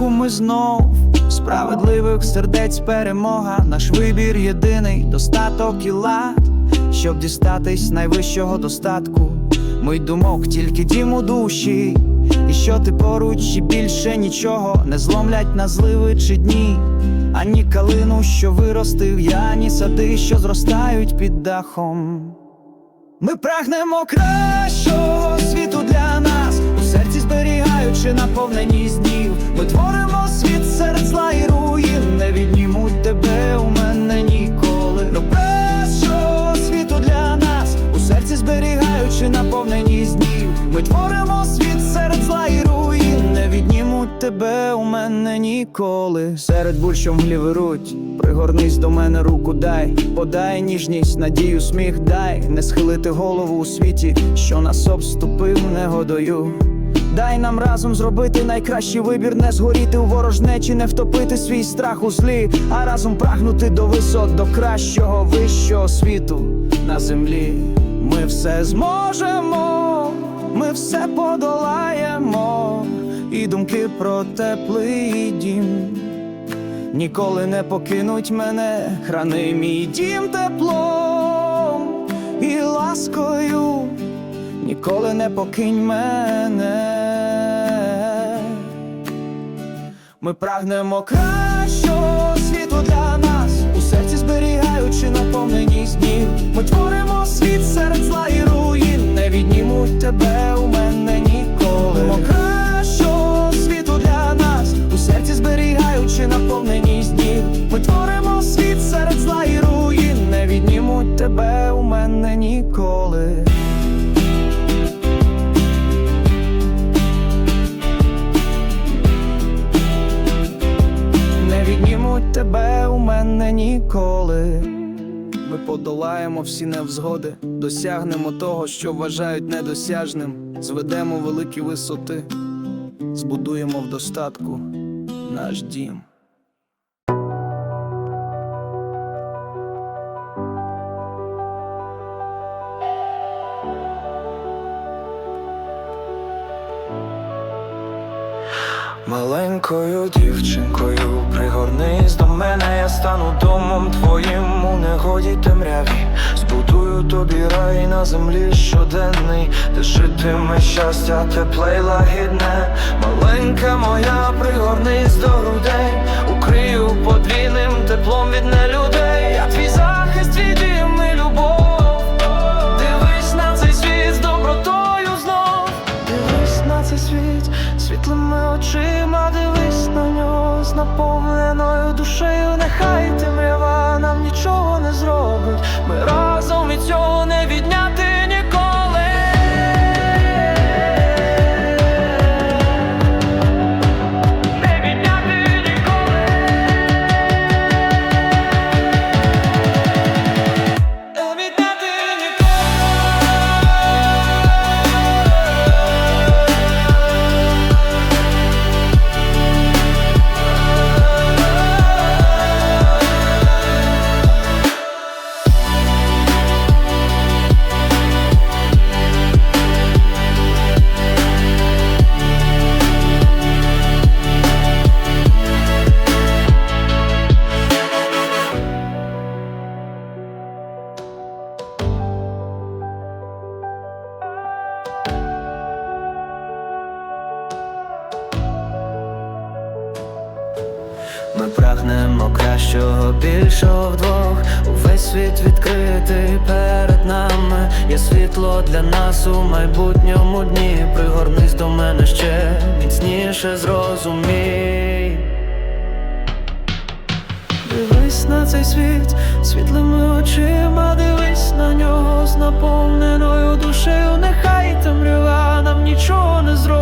духу ми знов. Справедливих сердець перемога, наш вибір єдиний, достаток і лад, щоб дістатись найвищого достатку. Мой думок, тільки дім у душі, і що ти поруч, і більше нічого не зломлять на зливи чи дні, ані калину, що виростив я, ані сади, що зростають під дахом. Ми прагнемо кращого світу для нас, у серці зберігаючи наповненість днів. Ми творимо тебе у мене ніколи. Серед буль, що мглі вируть, пригорнись до мене руку дай, подай ніжність, надію, сміх дай, не схилити голову у світі, що нас обступив негодою. Дай нам разом зробити найкращий вибір, не згоріти у ворожнечі, не втопити свій страх у злі, а разом прагнути до висот, до кращого вищого світу на землі. Ми все зможемо, ми все подолаємо, думки про теплий дім. Ніколи не покинуть мене, храни мій дім теплом і ласкою, ніколи не покинь мене. Ми прагнемо кращого світу для нас, у серці зберігаючи наповненість днів. Ми творимо світ серед зла і руїн, не віднімуть тебе у мене ніколи. Зберігаючи наповненість днів. Ми творимо світ серед зла і руїн, не віднімуть тебе у мене ніколи. не віднімуть тебе у мене ніколи. Ми подолаємо всі невзгоди, досягнемо того, що вважають недосяжним, зведемо великі висоти, збудуємо в достатку наш дім. Маленькою дівчинкою пригорнись до мене, я стану домом твоїм у негоді темряві. Збудую тобі рай на землі щоденний, де житиме щастя, тепле й лагідне. Маленька моя, пригорнись до грудей, укрию подвійним теплом від нелюдей. Ми прагнемо кращого, більшого вдвох. Увесь світ відкритий перед нами. Є світло для нас у майбутньому дні. Пригорнись до мене ще міцніше зрозумій. Дивись на цей світ світлими очима, дивись на нього з наповненою душею. Нехай темрява нам нічого не зробить.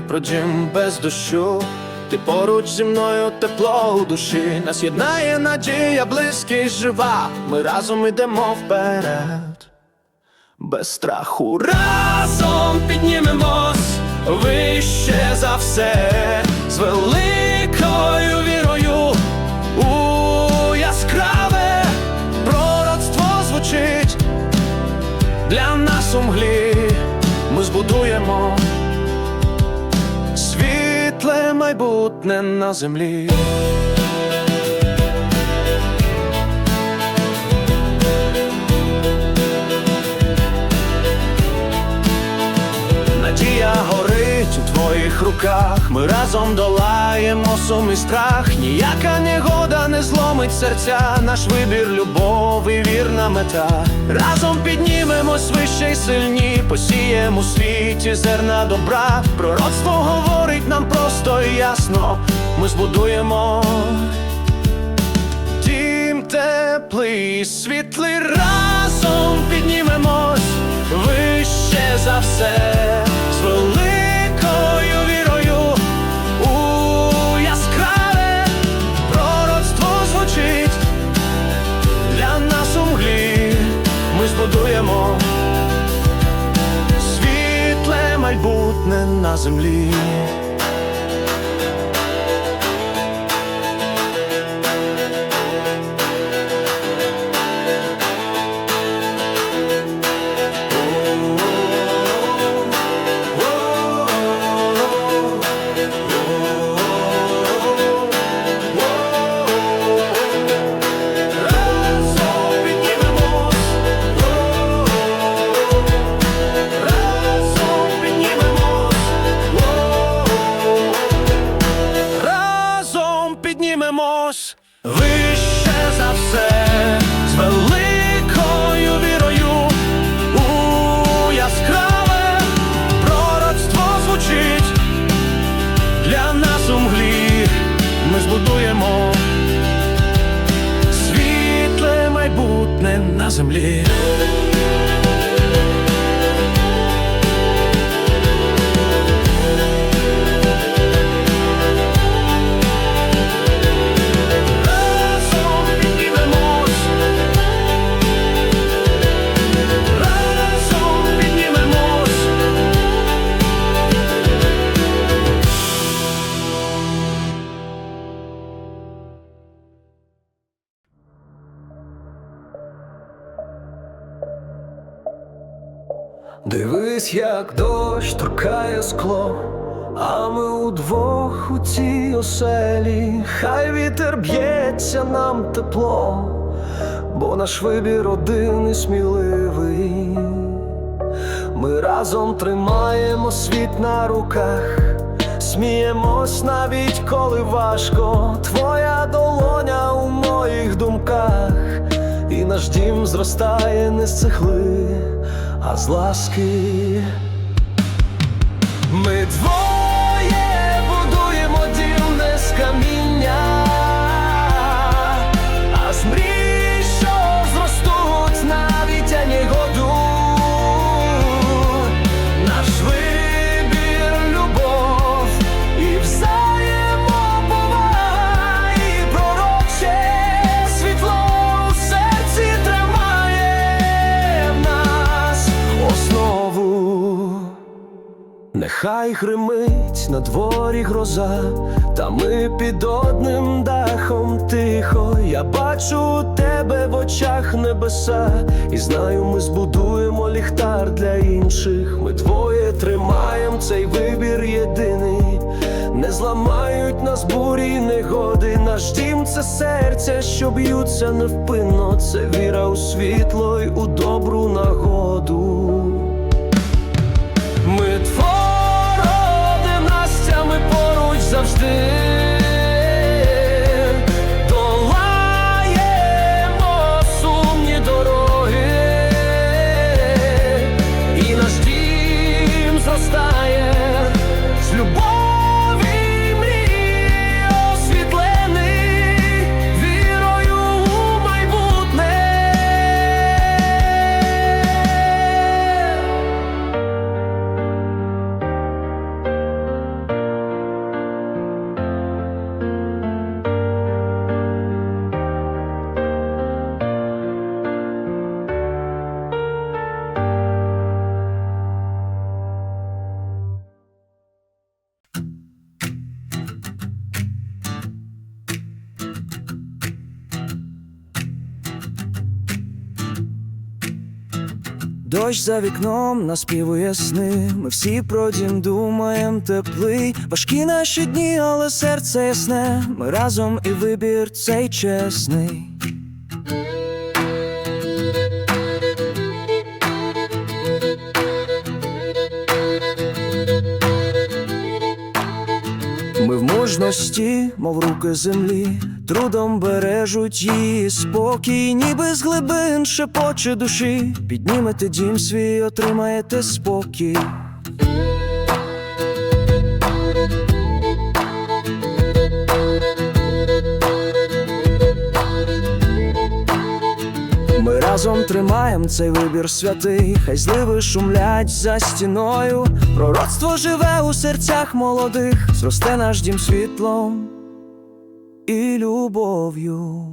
Думки про дім без дощу. Ти поруч зі мною тепло у душі. Нас єднає надія, близькість жива. Ми разом йдемо вперед. Без страху разом піднімемось вище за все, з майбутнє на землі. Надія твоїх руках. Ми разом долаємо сум і страх. Ніяка негода не зломить серця. Наш вибір, любов і вірна мета. Разом піднімемось вище й сильні. Посіємо у світі зерна добра. Пророцтво говорить нам просто і ясно. Ми збудуємо дім теплий, світлий разом піднімемось землі. Піднімемось вище за все, Дивись, як дощ торкає скло, а ми удвох у цій оселі, хай вітер б'ється нам тепло, бо наш вибір один і сміливий. Ми разом тримаємо світ на руках, сміємось навіть коли важко. Твоя долоня у моїх думках, і наш дім зростає не з а з ласки. Ми двоє Нехай гримить на дворі гроза, та ми під одним дахом тихо. Я бачу у тебе в очах небеса, і знаю, ми збудуємо ліхтар для інших. Ми двоє тримаємо цей вибір єдиний. Не зламають нас бурі негоди. Наш дім це серця, що б'ються невпинно. Це віра у світло й у добру нагоду. Завжди. Дощ за вікном наспівує сни. Ми всі про дім думаєм теплий. Важкі наші дні, але серце ясне. Ми разом і вибір цей чесний. Ми в мужності, мов руки землі, трудом бережуть її спокій, ніби з глибин шепоче душі. Піднімете дім свій, отримаєте спокій. Ми разом тримаєм цей вибір святий, хай зливи шумлять за стіною. Пророцтво живе у серцях молодих, зросте наш дім світлом любов'ю.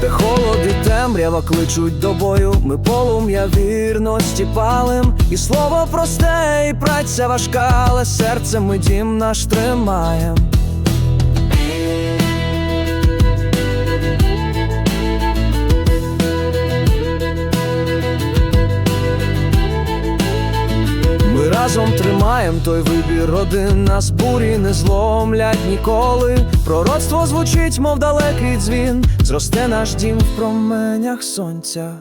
Де холод і темрява кличуть до бою, ми полум'я вірності палим, і слово просте, і праця важка, але серцем ми дім наш тримаєм. Разом тримаєм той вибір родин, нас бурі не зломлять ніколи. Пророцтво звучить, мов далекий дзвін, зросте наш дім в променях сонця.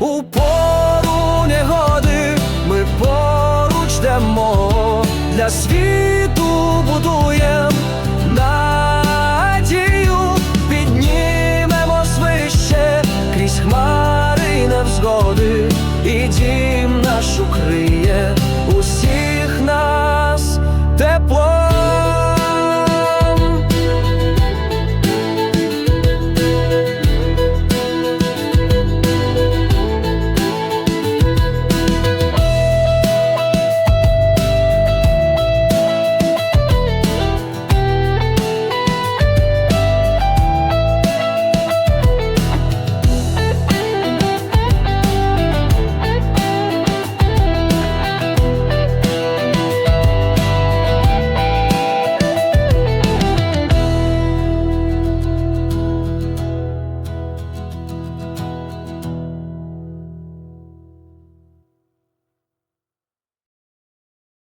У пору негоди ми поруч йдемо, для світу будуєм